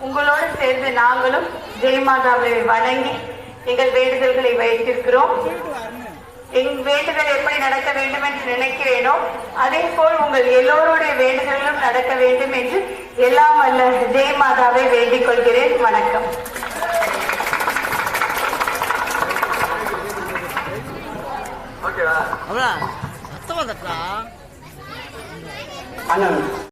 உங்களோடு சேர்ந்து நாங்களும் ஜெயமாதாவை வணங்கி எங்கள் வேண்டுதல்களை வைத்திருக்கிறோம். என் வேண்டுதல் எப்படி நடக்க வேண்டும் என்று நினைக்கிறேனோ அதே போல் உங்கள் எல்லோருடைய வேண்டுதல்களும் நடக்க வேண்டும் என்று எல்லாம் அல்ல ஜெயமாதாவை வேண்டிக் கொள்கிறேன். வணக்கம். அண்ணன்.